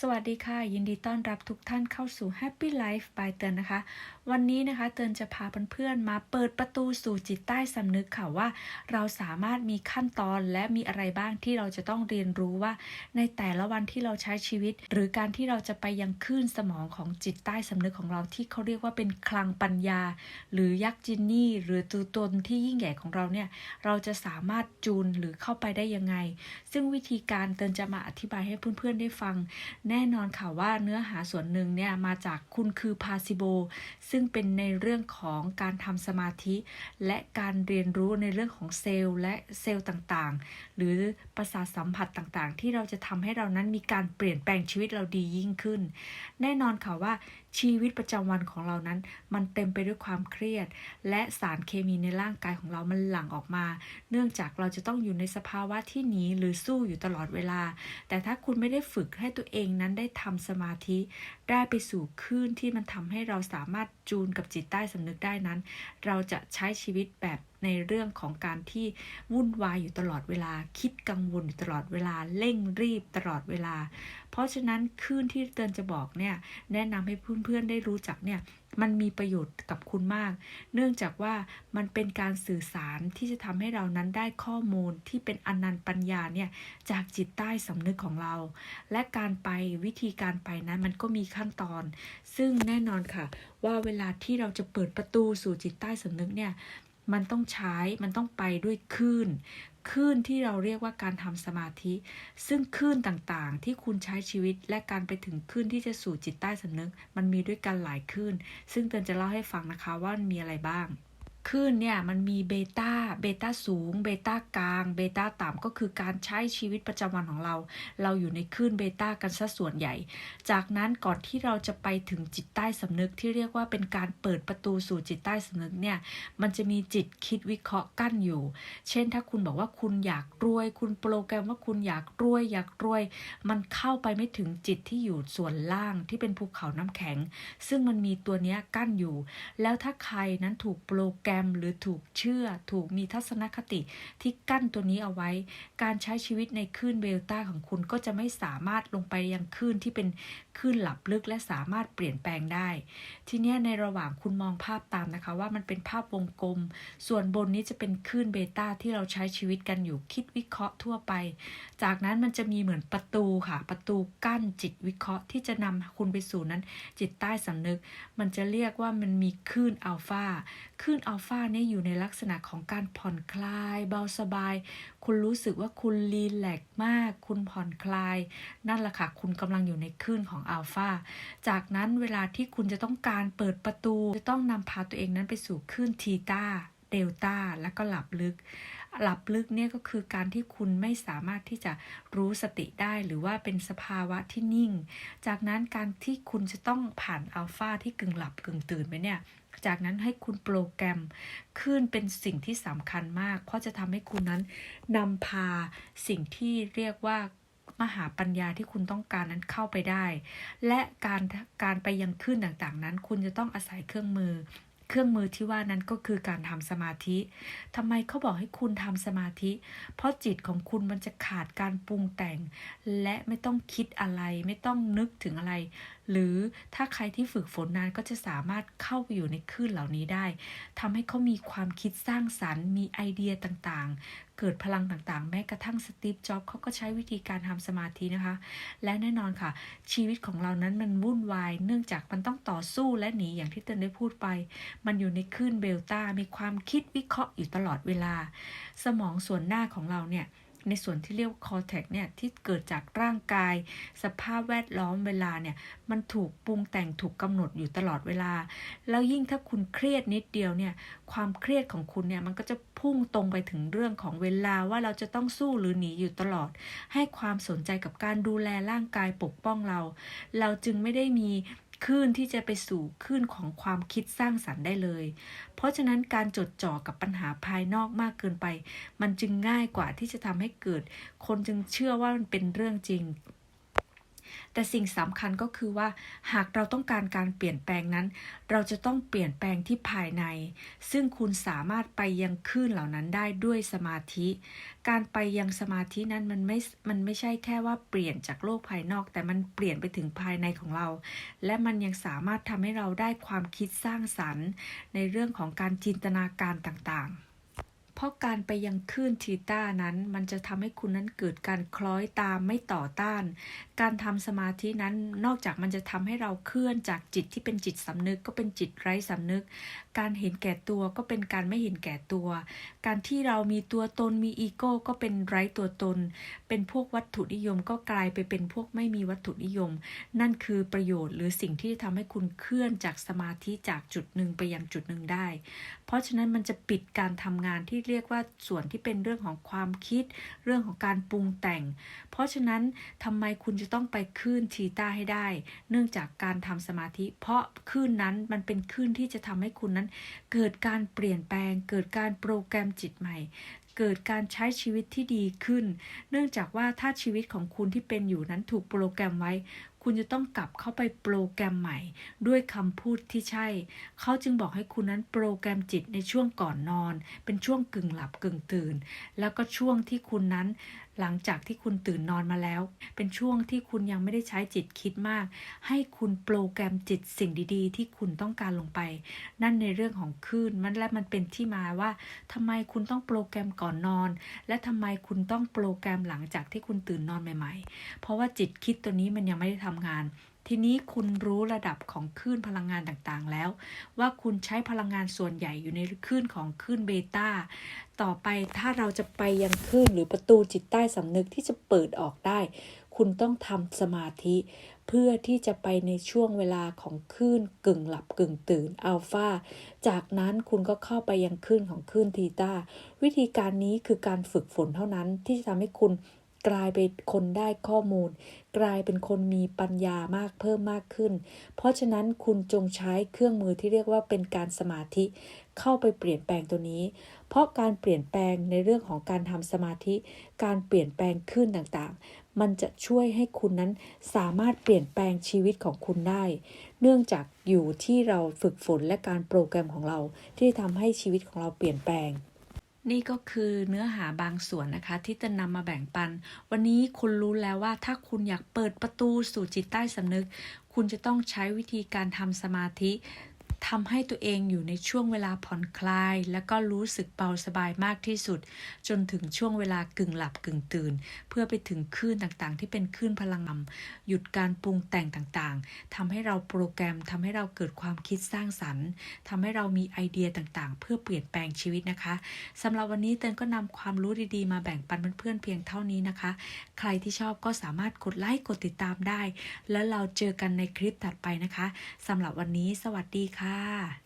สวัสดีค่ะ ยินดีต้อนรับทุกท่านเข้าสู่ Happy Life by เตือนนะคะ วันนี้นะคะเตือนจะพาเพื่อนๆมาเปิดประตูสู่จิตใต้สำนึกค่ะว่า เราสามารถมีขั้นตอนและมีอะไรบ้างที่เราจะต้องเรียนรู้ว่า ในแต่ละวันที่เราใช้ชีวิต หรือการที่เราจะไปยังคลื่นสมองของจิตใต้สำนึกของเราที่เขาเรียกว่าเป็นคลังปัญญา หรือยักษ์จินนี่ หรือตัวตนที่ยิ่งใหญ่ของเราเนี่ยเราจะสามารถจูนหรือเข้าไปได้ยังไง ซึ่งวิธีการเตือนจะมาอธิบายให้เพื่อนๆได้ฟังแน่นอนค่ะว่าเนื้อหาส่วนหนึ่งเนี่ยมาจากคุณคือพาซิโบ ซึ่งเป็นในเรื่องของการทำสมาธิ และการเรียนรู้ในเรื่องของเซลล์และเซลล์ต่างๆ หรือประสาทสัมผัสต่างๆ ที่เราจะทำให้เรานั้นมีการเปลี่ยนแปลงชีวิตเราดียิ่งขึ้น แน่นอนค่ะว่า ชีวิตประจำวันของเรานั้น มันเต็มไปด้วยความเครียด และสารเคมีในร่างกายของเรามันหลั่งออกมา เนื่องจากเราจะต้องอยู่ในสภาวะที่หนีหรือสู้อยู่ตลอดเวลา แต่ถ้าคุณไม่ได้ฝึกให้ตัวเองนั้นได้ทำสมาธิ ได้ไปสู่คลื่นที่มันทำให้เราสามารถจูนกับจิตใต้สำนึกได้นั้น เราจะใช้ชีวิตแบบในเรื่องของการที่วุ่นวายอยู่ตลอดเวลา คิดกังวลอยู่ตลอดเวลาเร่งรีบตลอดเวลา เพราะฉะนั้นคลื่นที่เตือนจะบอกเนี่ยแนะนำให้เพื่อนๆได้รู้จักเนี่ยมันมีประโยชน์กับคุณมาก เนื่องจากว่ามันเป็นการสื่อสารที่จะทำให้เรานั้นได้ข้อมูลที่เป็นอนันต์ปัญญาเนี่ยจากจิตใต้สำนึกของเรา และการไปวิธีการไปนั้นมันก็มีขั้นตอน ซึ่งแน่นอนค่ะ ว่าเวลาที่เราจะเปิดประตูสู่จิตใต้สำนึกเนี่ย มันต้องใช้ มันต้องไปด้วยคลื่น คลื่นที่เราเรียกว่าการทำสมาธิ ซึ่งคลื่นต่างๆ ที่คุณใช้ชีวิตและการไปถึงคลื่นที่จะสู่จิตใต้สำนึก มันมีด้วยกันหลายคลื่น ซึ่งเตือนจะเล่าให้ฟังนะคะว่ามีอะไรบ้าง คลื่นเนี่ยมันมีเบต้าเบต้าสูงเบต้ากลางเบต้าต่ำก็คือการใช้ชีวิตประจำวันของเรา เราอยู่ในคลื่นเบต้ากันซะส่วนใหญ่ จากนั้นก่อนที่เราจะไปถึงจิตใต้สำนึกที่เรียกว่าเป็นการเปิดประตูสู่จิตใต้สำนึกเนี่ยมันจะมีจิตคิดวิเคราะห์กั้นอยู่ เช่นถ้าคุณบอกว่าคุณอยากรวย คุณโปรแกรมว่าคุณอยากรวย อยากรวย มันเข้าไปไม่ถึงจิตที่อยู่ส่วนล่างที่เป็นภูเขาน้ำแข็ง ซึ่งมันมีตัวนี้กั้นอยู่ แล้วถ้าใครนั้นถูกโปรแกรมหรือถูกเชื่อ ถูกมีทัศนคติที่กั้นตัวนี้เอาไว้ การใช้ชีวิตในคลื่นเบลต้าของคุณก็จะไม่สามารถลงไปยังคลื่นที่เป็นคลื่นหลับลึกและสามารถเปลี่ยนแปลงได้ ทีนี้ในระหว่างคุณมองภาพตามนะคะ ว่ามันเป็นภาพวงกลม ส่วนบนนี้จะเป็นคลื่นเบต้าที่เราใช้ชีวิตกันอยู่คิดวิเคราะห์ทั่วไป จากนั้นมันจะมีเหมือนประตูค่ะ ประตูกั้นจิตวิเคราะห์ที่จะนำคุณไปสู่นั้นจิตใต้สำนึก มันจะเรียกว่ามันมีคลื่นอัลฟาคลื่นอัลฟานี่อยู่ในลักษณะของการผ่อนคลาย เบาสบาย คุณรู้สึกว่าคุณรีแลกมาก คุณผ่อนคลาย นั่นแหละค่ะคุณกำลังอยู่ในคลื่นของอัลฟาจากนั้นเวลาที่คุณจะต้องการเปิดประตู จะต้องนำพาตัวเองนั้นไปสู่คลื่นทีตาเดลต้าแล้วก็หลับลึก หลับลึกเนี่ยก็คือการที่คุณไม่สามารถที่จะรู้สติได้หรือว่าเป็นสภาวะที่นิ่ง จากนั้นการที่คุณจะต้องผ่านอัลฟาที่กึ่งหลับกึ่งตื่นไปเนี่ยจากนั้นให้คุณโปรแกรมขึ้นเป็นสิ่งที่สำคัญมาก เพราะจะทำให้คุณนั้นนำพาสิ่งที่เรียกว่ามหาปัญญาที่คุณต้องการนั้นเข้าไปได้ และการการไปยังขึ้นต่างๆนั้น คุณจะต้องอาศัยเครื่องมือ เครื่องมือที่ว่านั้นก็คือการทำสมาธิทำไมเขาบอกให้คุณทำสมาธิ เพราะจิตของคุณมันจะขาดการปรุงแต่ง และไม่ต้องคิดอะไร ไม่ต้องนึกถึงอะไร หรือถ้าใครที่ฝึกฝนนานก็จะสามารถเข้าไปอยู่ในคลื่นเหล่านี้ได้ทำให้เขามีความคิดสร้างสรรค์ มีไอเดียต่างๆ เกิดพลังต่างๆ แม้กระทั่งสตีฟ จ็อบเขาก็ใช้วิธีการทำสมาธินะคะ และแน่นอนค่ะ ชีวิตของเรานั้นมันวุ่นวาย เนื่องจากมันต้องต่อสู้และหนีอย่างที่เตือนได้พูดไป มันอยู่ในคลื่นเบลต้ามีความคิดวิเคราะห์อยู่ตลอดเวลา สมองส่วนหน้าของเราเนี่ย ในส่วนที่เรียกว่าคอร์เทกเนี่ยที่เกิดจากร่างกาย สภาพแวดล้อมเวลาเนี่ยมันถูกปรุงแต่งถูกกำหนดอยู่ตลอดเวลา แล้วยิ่งถ้าคุณเครียดนิดเดียวเนี่ยความเครียดของคุณเนี่ยมันก็จะพุ่งตรงไปถึงเรื่องของเวลาว่าเราจะต้องสู้หรือหนีอยู่ตลอด ให้ความสนใจกับการดูแลร่างกายปกป้องเรา เราจึงไม่ได้มี คลื่นที่จะไปสู่คลื่นของความคิดสร้างสรรค์ได้เลย เพราะฉะนั้นการจดจ่อกับปัญหาภายนอกมากเกินไป มันจึงง่ายกว่าที่จะทำให้เกิด คนจึงเชื่อว่ามันเป็นเรื่องจริง แต่สิ่งสำคัญก็คือว่า หากเราต้องการการเปลี่ยนแปลงนั้น เราจะต้องเปลี่ยนแปลงที่ภายใน ซึ่งคุณสามารถไปยังคลื่นเหล่านั้นได้ด้วยสมาธิ การไปยังสมาธินั้นมันไม่ มันไม่ใช่แค่ว่าเปลี่ยนจากโลกภายนอก แต่มันเปลี่ยนไปถึงภายในของเรา และมันยังสามารถทำให้เราได้ความคิดสร้างสรรค์ ในเรื่องของการจินตนาการต่างๆ เพราะการไปยังคลื่นทีต้านั้น มันจะทำให้คุณนั้นเกิดการคล้อยตามไม่ต่อต้าน การทำสมาธินั้นนอกจากมันจะทำให้เราเคลื่อนจากจิตที่เป็นจิตสำนึกก็เป็นจิตไร้สำนึก การเห็นแก่ตัวก็เป็นการไม่เห็นแก่ตัว การที่เรามีตัวตนมีอีโก้ก็เป็นไร้ตัวตน เป็นพวกวัตถุนิยมก็กลายไปเป็นพวกไม่มีวัตถุนิยม นั่นคือประโยชน์หรือสิ่งที่จะทำให้คุณเคลื่อนจากสมาธิจากจุดหนึ่งไปยังจุดหนึ่งได้ เพราะฉะนั้นมันจะปิดการทำงานที่เรียกว่าส่วนที่เป็นเรื่องของความคิด เรื่องของการปรุงแต่ง เพราะฉะนั้นทำไมคุณจะต้องไปคลื่นทีต้าให้ได้ เนื่องจากการทำสมาธิ เพราะคลื่นนั้นมันเป็นคลื่นที่จะทำให้คุณนั้น เกิดการเปลี่ยนแปลง เกิดการโปรแกรมจิตใหม่เกิดการใช้ชีวิตที่ดีขึ้น เนื่องจากว่าถ้าชีวิตของคุณที่เป็นอยู่นั้นถูกโปรแกรมไว้ คุณจะต้องกลับเข้าไปโปรแกรมใหม่ ด้วยคำพูดที่ใช่ เขาจึงบอกให้คุณนั้นโปรแกรมจิตในช่วงก่อนนอน เป็นช่วงกึ่งหลับกึ่งตื่น แล้วก็ช่วงที่คุณนั้น หลังจากที่คุณตื่นนอนมาแล้ว เป็นช่วงที่คุณยังไม่ได้ใช้จิตคิดมาก ให้คุณโปรแกรมจิตสิ่งดีๆ ที่คุณต้องการลงไป นั่นในเรื่องของคลื่นมันและมันเป็นที่มาว่าทำไมคุณต้องโปรแกรมก่อนนอน และทำไมคุณต้องโปรแกรมหลังจากที่คุณตื่นนอนใหม่ ๆ เพราะว่าจิตคิดตัวนี้มันยังไม่ได้ทำงาน ทีนี้คุณรู้ระดับของคลื่นพลังงานต่างๆแล้ว ว่าคุณใช้พลังงานส่วนใหญ่อยู่ในคลื่นของคลื่นเบต้าต่อไปถ้าเราจะไปยังคลื่นหรือประตูจิตใต้สำนึกที่จะเปิดออกได้ คุณต้องทำสมาธิ เพื่อที่จะไปในช่วงเวลาของคลื่นกึ่งหลับกึ่งตื่นอัลฟาจากนั้นคุณก็เข้าไปยังคลื่นของคลื่นทีตาวิธีการนี้คือการฝึกฝนเท่านั้นที่จะทำให้คุณ กลายเป็นคนได้ข้อมูล กลายเป็นคนมีปัญญามากเพิ่มมากขึ้น เพราะฉะนั้นคุณจงใช้เครื่องมือที่เรียกว่าเป็นการสมาธิ เข้าไปเปลี่ยนแปลงตัวนี้ เพราะการเปลี่ยนแปลงในเรื่องของการทำสมาธิ การเปลี่ยนแปลงขึ้นต่างๆ มันจะช่วยให้คุณนั้นสามารถเปลี่ยนแปลงชีวิตของคุณได้ เนื่องจากอยู่ที่เราฝึกฝนและการโปรแกรมของเราที่ทำให้ชีวิตของเราเปลี่ยนแปลง นี่ก็คือเนื้อหาบางส่วนนะคะ ที่จะนำมาแบ่งปัน วันนี้คุณรู้แล้วว่าถ้าคุณอยากเปิดประตูสู่จิตใต้สำนึก คุณจะต้องใช้วิธีการทำสมาธิ ทำให้ตัวเองอยู่ในช่วงเวลาผ่อนคลาย แล้วก็รู้สึกเบาสบายมากที่สุด จนถึงช่วงเวลากึ่งหลับกึ่งตื่น เพื่อไปถึงคลื่นต่างๆ ที่เป็นคลื่นพลังงานหยุดการปรุงแต่งต่างๆ ทำให้เราโปรแกรมทำให้เราเกิดความคิดสร้างสรรค์ทำให้เรามีไอเดียต่างๆ เพื่อเปลี่ยนแปลงชีวิตนะคะสำหรับวันนี้เต้นก็นำความรู้ดีๆ มาแบ่งปันเพื่อนๆเพียงเท่านี้นะคะ ใครที่ชอบก็สามารถกดไลค์กดติดตามได้ แล้วเราเจอกันในคลิปถัดไปนะคะสำหรับวันนี้สวัสดีค่ะค่ะ